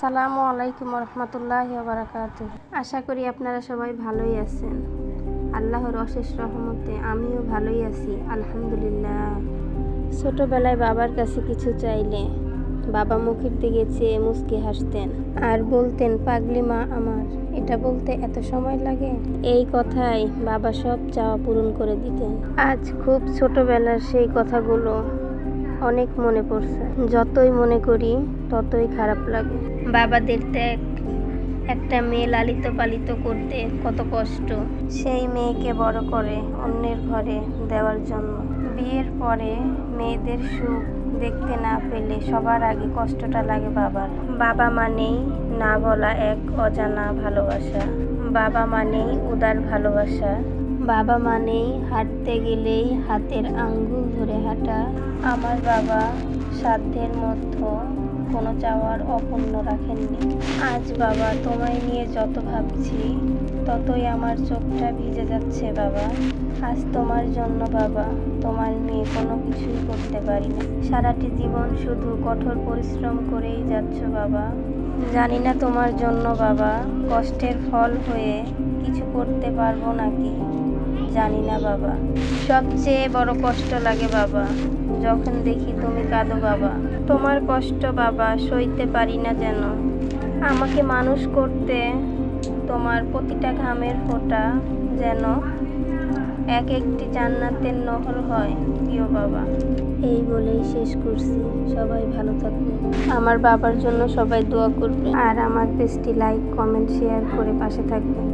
সালামু আলাইকুম রহমতুল্লাহ বারাকাত আশা করি আপনারা সবাই ভালোই আছেন। আল্লাহর অশেষ রহমতে আমিও ভালোই আছি, আলহামদুলিল্লাহ। ছোটোবেলায় বাবার কাছে কিছু চাইলে বাবা মুখের দিকে চেয়ে মুচকি হাসতেন। আর বলতেন, পাগলি মা আমার, এটা বলতে এত সময় লাগে? এই কথাই বাবা সব চাওয়া পূরণ করে দিতেন। আজ খুব ছোটবেলার সেই কথাগুলো অনেক মনে পড়ছে। যতই মনে করি ততই খারাপ লাগে। বাবাদের ত্যাগ একটা মেয়ে লালিত পালিত করতে কত কষ্ট। সেই মেয়েকে বড় করে অন্যের ঘরে দেওয়ার জন্য। বিয়ের পরে মেয়েদের সুখ দেখতে না পেলে সবার আগে কষ্টটা লাগে বাবার। বাবা মানেই না বলা এক অজানা ভালোবাসা। বাবা মানেই উদার ভালোবাসা। বাবা মানেই হাঁটতে গেলেই হাতের আঙ্গুল ধরে হাঁটা। আমার বাবা সাধ্যের মধ্যে কোনো চাওয়ার অপূর্ণ রাখেননি। আজ বাবা, তোমায় নিয়ে যত ভাবছি, ততই আমার চোখটা ভিজে যাচ্ছে বাবা। আজ তোমার জন্য বাবা, তোমার মেয়ে কোনো কিছুই করতে পারি না সারাটি জীবন শুধু কঠোর পরিশ্রম করেই যাচ্ছ বাবা। জানি না তোমার জন্য বাবা, কষ্টের ফল হয়ে কিছু করতে পারব নাকি। জানি না বাবা। সবচেয়ে বড় কষ্ট লাগে বাবা, যখন দেখি তুমি কাঁদো বাবা। তোমার কষ্ট বাবা, সইতে পারি না যেন। আমাকে মানুষ করতে তোমার প্রতিটা ঘামের ফোঁটা যেন এক একটি জান্নাতের নহর হয়, প্রিয় বাবা। এই বলেই শেষ করছি। সবাই ভালো থাকবে আমার বাবার জন্য সবাই দোয়া করবে আর আমার পেজটি লাইক, কমেন্ট, শেয়ার করে পাশে থাকবেন।